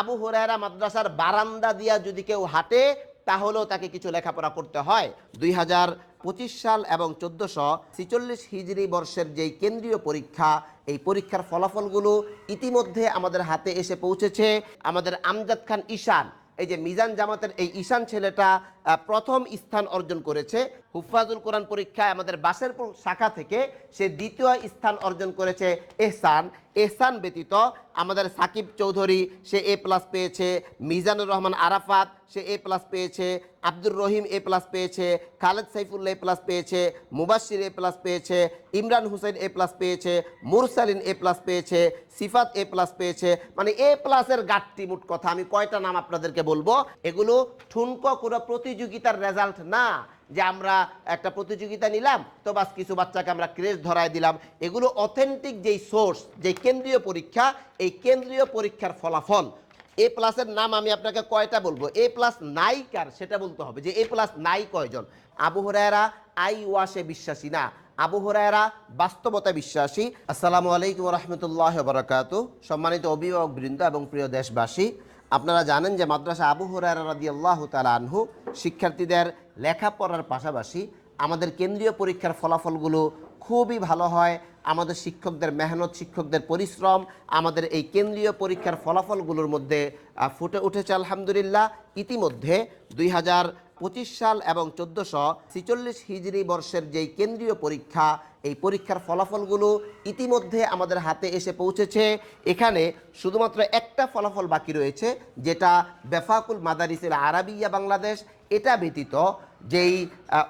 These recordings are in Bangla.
আবু হুরায়রা মাদ্রাসার বারান্দা দিয়া যদি কেউ হাঁটে, তাহলেও তাকে কিছু লেখাপড়া করতে হয়। দুই হাজার পঁচিশ সাল এবং চোদ্দশো ছিচল্লিশ হিজড়ি বর্ষের যেই কেন্দ্রীয় পরীক্ষা, এই পরীক্ষার ফলাফলগুলো ইতিমধ্যে আমাদের হাতে এসে পৌঁছেছে। আমাদের আমজাদ খান ঈশান, এই যে মিজান জামাতের এই ঈশান ছেলেটা প্রথম স্থান অর্জন করেছে। হুফাজুল কোরআন পরীক্ষায় আমাদের বাসেরপুর শাখা থেকে সে দ্বিতীয় স্থান অর্জন করেছে এহসান। এহসান ব্যতীত আমাদের সাকিব চৌধুরী, সে এ প্লাস পেয়েছে। মিজানুর রহমান আরাফাত, সে এ প্লাস পেয়েছে। আব্দুর রহিম এ প্লাস পেয়েছে। খালেদ সাইফুল্লাহ এ প্লাস পেয়েছে। মুবাশির এ প্লাস পেয়েছে। ইমরান হুসেন এ প্লাস পেয়েছে। মুরসালিন এ প্লাস পেয়েছে। সিফাত এ প্লাস পেয়েছে। মানে এ প্লাসের গাঠটি মুট কথা। আমি কয়টা নাম আপনাদেরকে বলব? এগুলো ঠুনকো কোনো প্রতিযোগিতার রেজাল্ট না যে আমরা একটা প্রতিযোগিতা নিলাম, তো বাস কিছু বাচ্চাকে আমরা ক্রেজ ধরায় দিলাম। এগুলো অথেন্টিক যেই সোর্স যেই কেন্দ্রীয় পরীক্ষা, এই কেন্দ্রীয় পরীক্ষার ফলাফল। এ প্লাসের নাম আমি আপনাকে কয়টা বলব? এ প্লাস নাই কার সেটা বলতে হবে যে এ প্লাস নাই কয়জন? আবু হরায়রা আই ওয়াশে বিশ্বাসী না। আবু হরায়রা বাস্তবতা বিশ্বাসী। আসসালামু আলাইকুম রহমতুল্লাহ বরকাত সম্মানিত অভিভাবক বৃন্দ এবং প্রিয় দেশবাসী, আপনারা জানেন যে মাদ্রাসা আবু হরায়রা রাদি আল্লাহ তালা আনহু শিক্ষার্থীদের লেখাপড়ার পাশাপাশি আমাদের কেন্দ্রীয় পরীক্ষার ফলাফলগুলো খুবই ভালো হয়। আমাদের শিক্ষকদের মেহনত, শিক্ষকদের পরিশ্রম, আমাদের এই কেন্দ্রীয় পরীক্ষার ফলাফলগুলোর মধ্যে ফুটে উঠেছে আলহামদুলিল্লাহ। ইতিমধ্যে দুই হাজার পঁচিশ সাল এবং চোদ্দোশো ছিচল্লিশ হিজড়ি বর্ষের যেই কেন্দ্রীয় পরীক্ষা, এই পরীক্ষার ফলাফলগুলো ইতিমধ্যে আমাদের হাতে এসে পৌঁছেছে। এখানে শুধুমাত্র একটা ফলাফল বাকি রয়েছে, যেটা বেফাকুল মাদারিসের আরাবিয়া বাংলাদেশ। এটা ব্যতীত যেই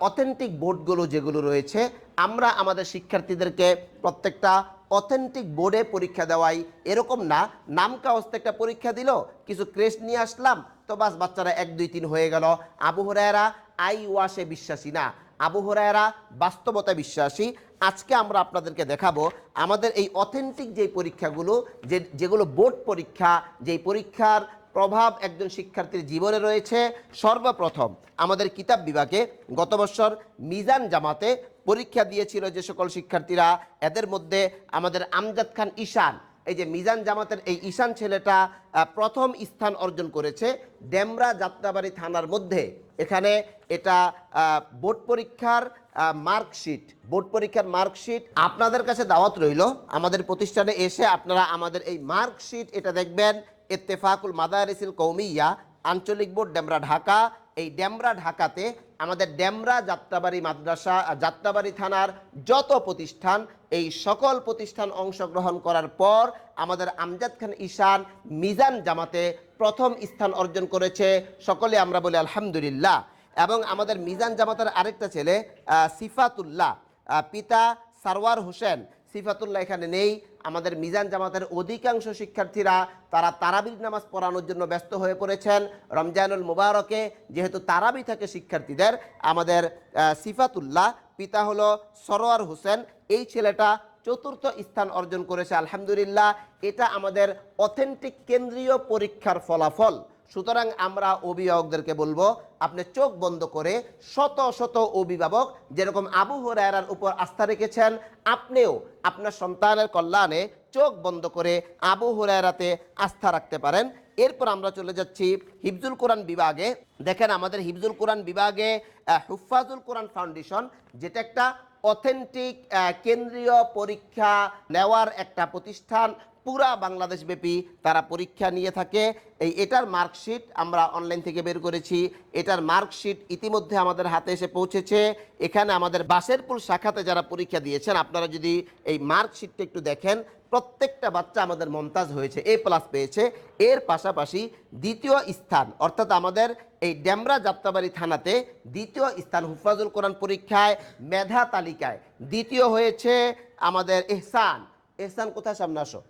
অথেন্টিক বোর্ডগুলো যেগুলো রয়েছে, আমরা আমাদের শিক্ষার্থীদেরকে প্রত্যেকটা অথেন্টিক বোর্ডে পরীক্ষা দেওয়াই এরকম না। নামকা হস্তে একটা পরীক্ষা দিল, কিছু ক্রেশ নিয়ে আসলাম, তো বাস বাচ্চারা এক, দুই, তিন হয়ে গেল। আবু হরায়রা, আই ওয়াশে বিশ্বাসী না। আবু হরায়রা বাস্তবতা বিশ্বাসী। আজকে আমরা আপনাদেরকে দেখাবো আমাদের এই অথেন্টিক যে পরীক্ষাগুলো, যে, যেগুলো বোর্ড পরীক্ষা, যেই পরীক্ষার প্রভাব একজন শিক্ষার্থীর জীবনে রয়েছে। সর্বপ্রথম আমাদের কিতাব বিভাগে গত বছর মিজান জামাতে পরীক্ষা দিয়েছিল যে সকল শিক্ষার্থীরা, এদের মধ্যে আমাদের আমজাদ খান ঈশান, এই যে মিজান জামাতের এই ঈশান ছেলেটা প্রথম স্থান অর্জন করেছে ডেমরা যাত্রাবাড়ি থানার মধ্যে। এখানে এটা বোর্ড পরীক্ষার মার্কশিট, বোর্ড পরীক্ষার মার্কশিট আপনাদের কাছে দাওয়াত রইল। আমাদের প্রতিষ্ঠানে এসে আপনারা আমাদের এই মার্কশিট এটা দেখবেন। ইত্তেফাকুল মাদারিসিল কৌমিয়া আঞ্চলিক বোর্ড ডেমরা ঢাকা। এই ডেমরা ঢাকাতে আমাদের ডেমরা যাত্রাবাড়ি মাদ্রাসা যাত্রাবাড়ি থানার যত প্রতিষ্ঠান, এই সকল প্রতিষ্ঠান অংশগ্রহণ করার পর আমাদের আমজাদ খান ঈশান মিজান জামাতে প্রথম স্থান অর্জন করেছে। সকলে আমরা বলি আলহামদুলিল্লাহ। এবং আমাদের মিজান জামাতের আরেকটা ছেলে সিফাতুল্লাহ। পিতা সারওয়ার হোসেন। সিফাতুল্লাহ এখানে নেই। আমাদের মিজান জামাতের অধিকাংশ শিক্ষার্থীরা তারা তারাবির নামাজ পড়ানোর জন্য ব্যস্ত হয়ে পড়েছেন রমজানুল মুবারকে, যেহেতু তারাবি থাকে শিক্ষার্থীদের। আমাদের সিফাতুল্লাহ, পিতা হলো সরোয়ার হোসেন। এই ছেলেটা চতুর্থ স্থান অর্জন করেছে, আলহামদুলিল্লাহ। এটা আমাদের অথেন্টিক কেন্দ্রীয় পরীক্ষার ফলাফল। সুতরাং আমরা অভিভাবকদেরকে বলব, আপনি চোখ বন্ধ করে শত শত অভিভাবক, যেরকম আবু হরায়রার উপর আস্থা রেখেছেন, আপনিও আপনার সন্তানের কল্যাণে চোখ বন্ধ করে আবু হরায়রাতে আস্থা রাখতে পারেন। এরপর আমরা চলে যাচ্ছি হিফজুল কোরআন বিভাগে। দেখেন আমাদের হিফজুল কোরআন বিভাগে হুফাজুল কোরআন ফাউন্ডেশন, যেটা একটা অথেন্টিক কেন্দ্রীয় পরীক্ষা নেওয়ার একটা প্রতিষ্ঠান পুরা বাংলাদেশ ব্যাপী তারা পরীক্ষা নিয়ে থাকে। এই এটার মার্কশিট আমরা অনলাইন থেকে বের করেছি। এটার মার্কশিট ইতিমধ্যে আমাদের হাতে এসে পৌঁছেছে। এখানে আমাদের বাসেরপুর শাখাতে যারা পরীক্ষা দিয়েছেন, আপনারা যদি এই মার্কশিটটা একটু দেখেন, প্রত্যেকটা বাচ্চা আমাদের মমতাজ হয়েছে এ প্লাস পেয়েছে। এর পাশাপাশি দ্বিতীয় স্থান, অর্থাৎ আমাদের এই ডেমরা যাত্রাবাড়ি থানাতে দ্বিতীয় স্থান হুফাজুল কোরআন পরীক্ষায় মেধা তালিকায় দ্বিতীয় হয়েছে আমাদের এহসান। এহসান, কোথায় সামনে আসো?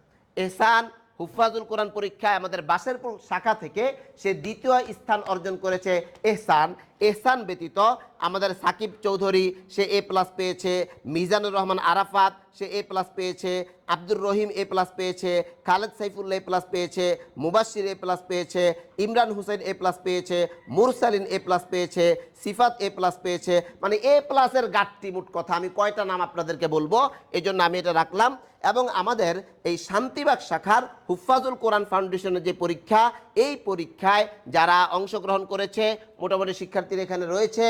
এহসান হুফাজুল কোরআন পরীক্ষায় আমাদের বাসেরপুর শাখা থেকে সে দ্বিতীয় স্থান অর্জন করেছে এহসান। এহসান ব্যতীত আমাদের সাকিব চৌধুরী, সে এ প্লাস পেয়েছে। মিজানুর রহমান আরাফাত, সে এ প্লাস পেয়েছে। আব্দুর রহিম এ প্লাস পেয়েছে। খালেদ সাইফুল্লাহ এ প্লাস পেয়েছে। মুবাশির এ প্লাস পেয়েছে। ইমরান হুসেন এ প্লাস পেয়েছে। মুরসালিন এ প্লাস পেয়েছে। সিফাত এ প্লাস পেয়েছে। মানে এ প্লাসের গাঠটি মোট কথা। আমি কয়টা নাম আপনাদেরকে বলব? এই জন্য আমি এটা রাখলাম। এবং আমাদের এই শান্তিবাগ শাখার হুফাজুল কোরআন ফাউন্ডেশনের যে পরীক্ষা, এই পরীক্ষায় যারা অংশগ্রহণ করেছে, মোটামুটি শিক্ষার্থীরা এখানে রয়েছে,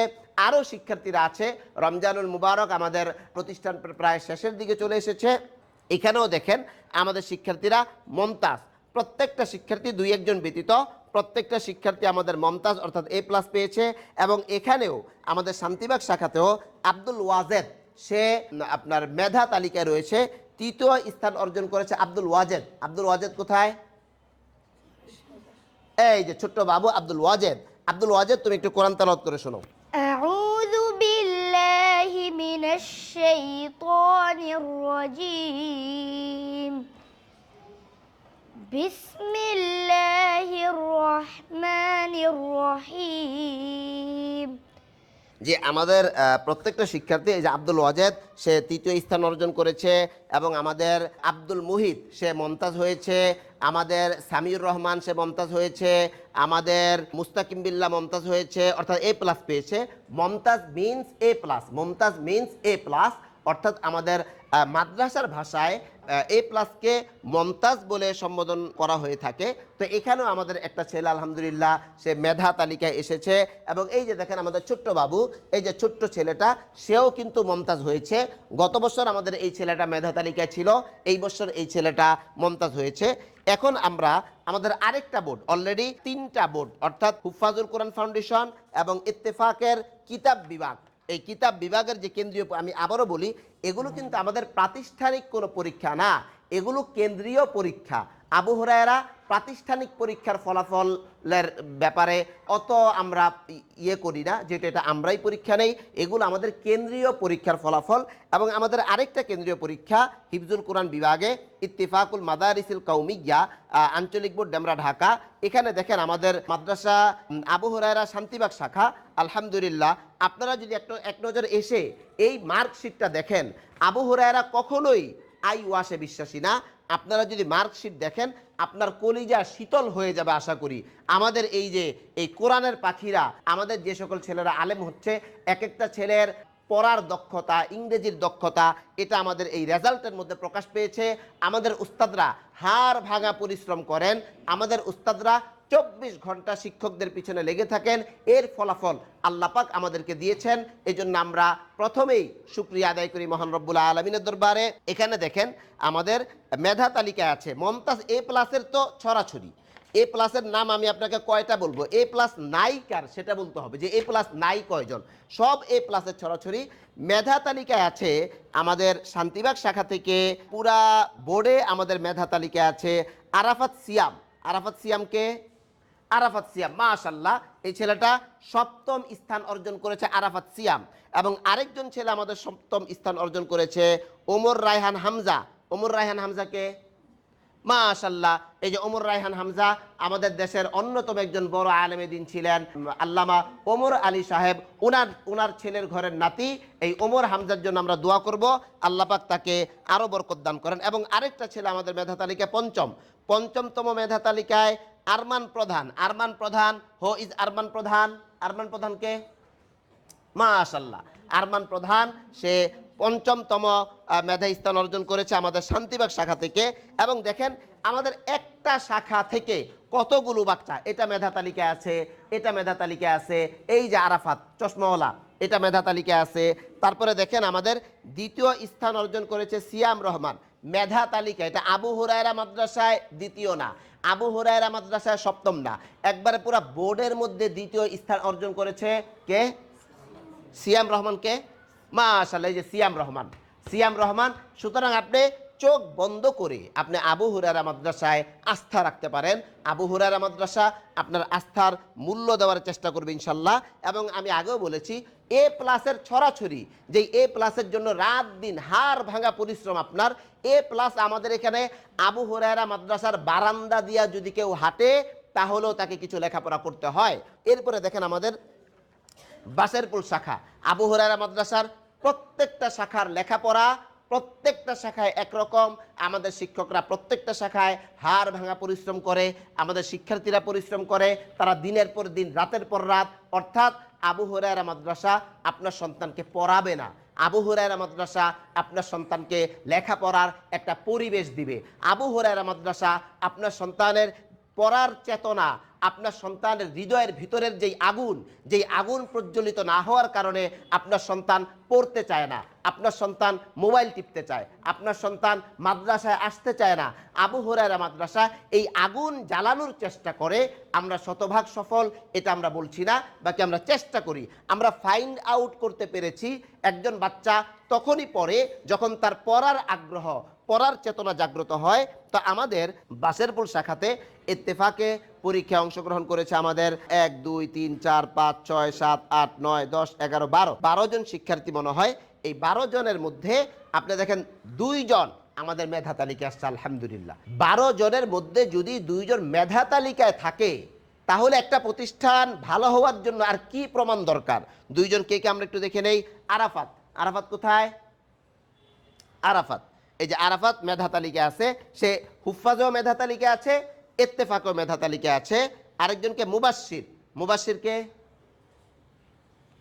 আরও শিক্ষার্থীরা আছে। রমজানুল মুবারক আমাদের প্রতিষ্ঠান প্রায় শেষের দিকে চলে এসেছে। এখানেও দেখেন আমাদের শিক্ষার্থীরা মমতাজ। প্রত্যেকটা শিক্ষার্থী দুই একজন ব্যতীত প্রত্যেকটা শিক্ষার্থী আমাদের মমতাজ অর্থাৎ এ প্লাস পেয়েছে এবং এখানেও আমাদের শান্তিবাগ শাখাতেও আব্দুল ওয়াজেদ, সে আপনার মেধা তালিকায় রয়েছে। তৃতীয় স্থান অর্জন করেছে আব্দুল ওয়াজেদ। আব্দুল ওয়াজেদ কোথায়? এই যে ছোট্ট বাবু আব্দুল ওয়াজেদ। আব্দুল ওয়াজেদ, তুমি একটু কোরআন তালাত করে শোনো। আউযু বিল্লাহি মিনাশ শাইতানির রাজিম। বিসমিল্লাহির রহমানির রহিম। যে আমাদের প্রত্যেকটা শিক্ষার্থী, এই যে আব্দুল ওয়াজেদ, সে তৃতীয় স্থান অর্জন করেছে এবং আমাদের আব্দুল মুহিত, সে মমতাজ হয়েছে, আমাদের সামিউর রহমান, সে মমতাজ হয়েছে, আমাদের মুস্তাকিম বিল্লাহ মমতাজ হয়েছে, অর্থাৎ এ প্লাস পেয়েছে। Momtaz means A plus Momtaz means A plus অর্থাৎ আমাদের মাদ্রাসার ভাষায় এ প্লাসকে মমতাজ বলে সম্বোধন করা হয়ে থাকে। তো এখানেও আমাদের একটা ছেলে, আলহামদুলিল্লাহ, সে মেধা তালিকায় এসেছে এবং এই যে দেখেন আমাদের ছোট্ট বাবু, এই যে ছোট্ট ছেলেটা, সেও কিন্তু মমতাজ হয়েছে। গত বছর আমাদের এই ছেলেটা মেধা তালিকায় ছিল, এই বছর এই ছেলেটা মমতাজ হয়েছে। এখন আমরা আমাদের আরেকটা বোর্ড অলরেডি তিনটা বোর্ড, অর্থাৎ হুফাজুল কোরআন ফাউন্ডেশন এবং ইত্তেফাকের কিতাব বিভাগ। এই কিতাব বিভাগের যে কেন্দ্রীয় আমি আবারও বলি, এগুলো কিন্তু আমাদের প্রাতিষ্ঠানিক কোনো পরীক্ষা না। এগুলো কেন্দ্রীয় পরীক্ষা। আবু হরায়রা প্রাতিষ্ঠানিক পরীক্ষার ফলাফলের ব্যাপারে অত আমরা ইয়ে করি না যেটা এটা আমরাই পরীক্ষা নেই। এগুলো আমাদের কেন্দ্রীয় পরীক্ষার ফলাফল এবং আমাদের আরেকটা কেন্দ্রীয় পরীক্ষা হিফজুল কোরআন বিভাগে, ইত্তিফাকুল মাদারিসিল কৌমিয়া আঞ্চলিক বোর্ড ডেমরা, ঢাকা। এখানে দেখেন আমাদের মাদ্রাসা আবু হরায়রা শান্তিবাগ শাখা। আলহামদুলিল্লাহ, আপনারা যদি একটু, এক নজর এসে এই মার্কশিটটা দেখেন, আবু হরায়রা কখনোই আই ওয়াসে বিশ্বাসী না। আপনারা যদি মার্কশিট দেখেন, আপনার কলিজা শীতল হয়ে যাবে আশা করি। আমাদের এই যে, এই কোরআনের পাখিরা, আমাদের যে সকল ছেলেরা আলেম হচ্ছে এক একটা ছেলের পড়ার দক্ষতা, ইংরেজির দক্ষতা, এটা আমাদের এই রেজাল্টের মধ্যে প্রকাশ পেয়েছে। আমাদের উস্তাদরা হাড় ভাঙা পরিশ্রম করেন। আমাদের উস্তাদরা চব্বিশ ঘণ্টা শিক্ষকদের পিছনে লেগে থাকেন। এর ফলাফল আল্লাপাক আমাদেরকে দিয়েছেন। এই জন্য আমরা প্রথমেই শুক্রিয়া আদায় করি মহান রব্বুল আলমিনের দরবারে। এখানে দেখেন, আমাদের মেধা তালিকায় আছে, মমতাজ এ প্লাসের তো ছড়াছড়ি। এ প্লাসের নাম আমি আপনাকে কয়টা বলব? এ প্লাস নাই কার সেটা বলতে হবে যে এ প্লাস নাই কয়জন? সব এ প্লাসের ছড়াছড়ি। মেধা তালিকায় আছে, আমাদের শান্তিবাগ শাখা থেকে পুরা বোর্ডে আমাদের মেধা তালিকায় আছে আরাফাত সিয়াম। আরাফাত সিয়ামকে আরাফাত সিয়াম মাশাল্লাহ এই ছেলেটা সপ্তম স্থান অর্জন করেছে আরাফাত সিয়াম এবং আরেকজন ছেলে আমাদের সপ্তম স্থান অর্জন করেছে ওমর রায়হান হামজা। ওমর রায়হান হামজাকে? মাশাল্লাহ এই যে ওমর রায়হান হামজা আমাদের দেশের অন্যতম একজন বড় আলেমে দিন ছিলেন, আল্লামা ওমর আলী সাহেব। ওনার ওনার ছেলের ঘরের নাতি, এই ওমর হামজার জন্য আমরা দোয়া করব। আল্লাপাক তাকে আরও বরকত দান করেন। এবং আরেকটা ছেলে আমাদের মেধা তালিকায় পঞ্চম। পঞ্চমতম মেধা তালিকায় আরমান প্রধান। আরমান প্রধান, হো ইজ আরমান প্রধান। আরমান প্রধানকে মাশাল্লাহ আরমান প্রধান, সে পঞ্চমতম মেধা স্থান অর্জন করেছে আমাদের শান্তিবাগ শাখা থেকে। এবং দেখেন, আমাদের একটা শাখা থেকে কতগুলো বাচ্চা? এটা মেধা তালিকায় আছে, এটা মেধা তালিকায় আছে, এই যে আরাফাত, চশমাওয়ালা, এটা মেধা তালিকায় আছে। তারপরে দেখেন, আমাদের দ্বিতীয় স্থান অর্জন করেছে সিয়াম রহমান। মেধা তালিকা, এটা আবু হুরায়রা মাদ্রাসায় দ্বিতীয় না। আবু হরায়রা মাদ্রাসায় সপ্তম না একবারে পুরো বোর্ডের মধ্যে দ্বিতীয় স্থান অর্জন করেছে কে? সিয়াম রহমানকে মা এই যে সিয়াম রহমান। সিয়াম রহমান, সুতরাং আপনি চোখ বন্ধ করে আপনি আবু হুরারা মাদ্রাসায় আস্থা রাখতে পারেন। আবু হুরারা মাদ্রাসা আপনার আস্থার মূল্য দেওয়ার চেষ্টা করবে ইনশাল্লাহ। এবং আমি আগেও বলেছি, এ প্লাসের ছড়াছড়ি যে এ প্লাসের জন্য রাত দিন হার ভাঙা পরিশ্রম আপনার, এ প্লাস আমাদের এখানে আবু হুরায়রা মাদ্রাসার বারান্দা দিয়া যদি কেউ হাঁটে, তাহলেও তাকে কিছু লেখাপড়া করতে হয়। এরপরে দেখেন আমাদের বাসেরপুর শাখা। আবু হরারা মাদ্রাসার প্রত্যেকটা শাখার লেখাপড়া প্রত্যেকটা শাখায় একরকম। আমাদের শিক্ষকরা প্রত্যেকটা শাখায় হাড় ভাঙা পরিশ্রম করে, আমাদের শিক্ষার্থীরা পরিশ্রম করে, তারা দিনের পর দিন, রাতের পর রাত, অর্থাৎ আবু হরায়রা মাদ্রাসা আপনার সন্তানকে পড়াবে না। আবু হুরায়রা মাদ্রাসা আপনার সন্তানকে লেখাপড়ার একটা পরিবেশ দিবে। আবু হুরায়রা মাদ্রাসা আপনার সন্তানের পড়ার চেতনা আপনার সন্তানের হৃদয়ের ভিতরের যেই আগুন যেই আগুন প্রজ্বলিত না হওয়ার কারণে আপনার সন্তান পড়তে চায় না, আপনার সন্তান মোবাইল টিপতে চায়, আপনার সন্তান মাদ্রাসায় আসতে চায় না। আবু হুরায়রা মাদ্রাসা এই আগুন জ্বালানোর চেষ্টা করে, আমরা শতভাগ সফল, এটা আমরা বলছি না, বাকি আমরা চেষ্টা করি। আমরা ফাইন্ড আউট করতে পেরেছি, একজন বাচ্চা তখনই পড়ে যখন তার পড়ার আগ্রহ, পড়ার চেতনা জাগ্রত হয়। তো আমাদের বাসেরপুর শাখাতে ইত্তেফাকে পরীক্ষায় অংশগ্রহণ করেছে আমাদের এক, দুই, তিন, চার, পাঁচ, ছয়, সাত, আট, নয়, দশ, এগারো, বারো। বারো জন শিক্ষার্থী মনে হয় এই বারো জনের মধ্যে, আপনি দেখেন দুইজন আমাদের মেধা তালিকায় আসছে, আলহামদুলিল্লাহ। বারো জনের মধ্যে যদি দুইজন মেধা তালিকায় থাকে, তাহলে একটা প্রতিষ্ঠান ভালো হওয়ার জন্য আর কি প্রমাণ দরকার? দুইজন কে কে আমরা একটু দেখে নেই? আরাফাত। আরাফাত কোথায়? আরাফাত। এই যে আরাফাত মেধা তালিকা আছে, সে হুফাজও মেধা তালিকা আছে ইত্তেফাকও মেধা তালিকায় আছে। আরেকজনকে মুবাশির মুবাশিরকে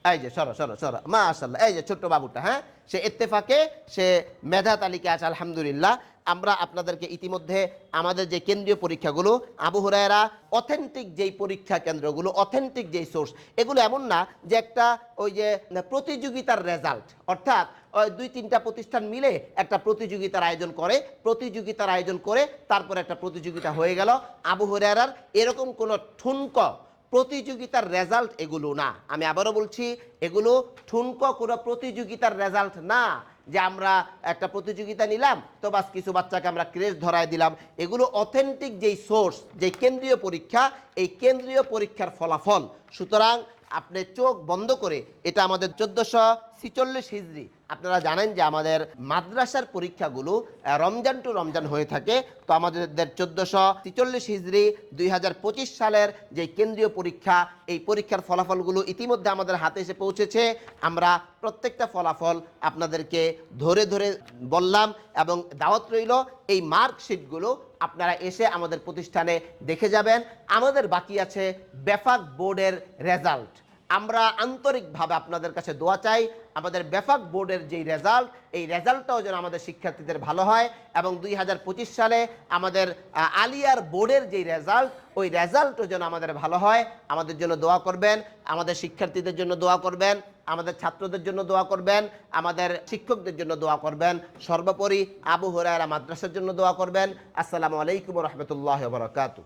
এই যে, সরো সরো সরো। মা আসাল্লাহ এই যে, ছোট্ট বাবুটা হ্যাঁ? সে ইত্তেফাকে, সে মেধা তালিকা আছে, আলহামদুলিল্লাহ। আমরা আপনাদেরকে ইতিমধ্যে আমাদের যে কেন্দ্রীয় পরীক্ষাগুলো, আবু হুরায়রা অথেন্টিক যেই পরীক্ষা কেন্দ্রগুলো অথেন্টিক যেই সোর্স এগুলো এমন না যে একটা ওই যে প্রতিযোগিতার রেজাল্ট অর্থাৎ দুই তিনটা প্রতিষ্ঠান মিলে একটা প্রতিযোগিতার আয়োজন করে, প্রতিযোগিতার আয়োজন করে তারপর একটা প্রতিযোগিতা হয়ে গেল। আবু হুরায়রার এরকম কোনো ঠুনক প্রতিযোগিতার রেজাল্ট এগুলো না। আমি আবারও বলছি, এগুলো ঠুনকো কোনো প্রতিযোগিতার রেজাল্ট না যে আমরা একটা প্রতিযোগিতা নিলাম, তো বাস কিছু বাচ্চাকে আমরা ক্রেজ ধরায় দিলাম। এগুলো অথেন্টিক যেই সোর্স যেই কেন্দ্রীয় পরীক্ষা, এই কেন্দ্রীয় পরীক্ষার ফলাফল। সুতরাং আপনি চোখ বন্ধ করে, এটা আমাদের চোদ্দোশো ছিচল্লিশ হিজড়ি আপনারা জানেন যে আমাদের মাদ্রাসার পরীক্ষাগুলো রমজান টু রমজান হয়ে থাকে। তো আমাদের চোদ্দোশো ছিচল্লিশ হিজড়ি দুই হাজার পঁচিশ সালের যে কেন্দ্রীয় পরীক্ষা, এই পরীক্ষার ফলাফলগুলো ইতিমধ্যে আমাদের হাতে এসে পৌঁছেছে। আমরা প্রত্যেকটা ফলাফল আপনাদেরকে ধরে ধরে বললাম এবং দাওয়াত রইল। এই মার্কশিটগুলো আপনারা এসে আমাদের প্রতিষ্ঠানে দেখে যাবেন। আমাদের বাকি আছে বেফাক বোর্ডের রেজাল্ট। আমরা আন্তরিকভাবে আপনাদের কাছে দোয়া চাই, আমাদের বেফাক বোর্ডের যেই রেজাল্ট, এই রেজাল্টটাও যেন আমাদের শিক্ষার্থীদের ভালো হয় এবং দুই হাজার পঁচিশ সালে আমাদের আলিয়ার বোর্ডের যেই রেজাল্ট, ওই রেজাল্টও যেন আমাদের ভালো হয়। আমাদের জন্য দোয়া করবেন, আমাদের শিক্ষার্থীদের জন্য দোয়া করবেন, আমাদের ছাত্রদের জন্য দোয়া করবেন, আমাদের শিক্ষকদের জন্য দোয়া করবেন। সর্বোপরি আবু হরায়রা মাদ্রাসার জন্য দোয়া করবেন। আসসালামু আলাইকুম রহমতুল্লাহ বরকাতু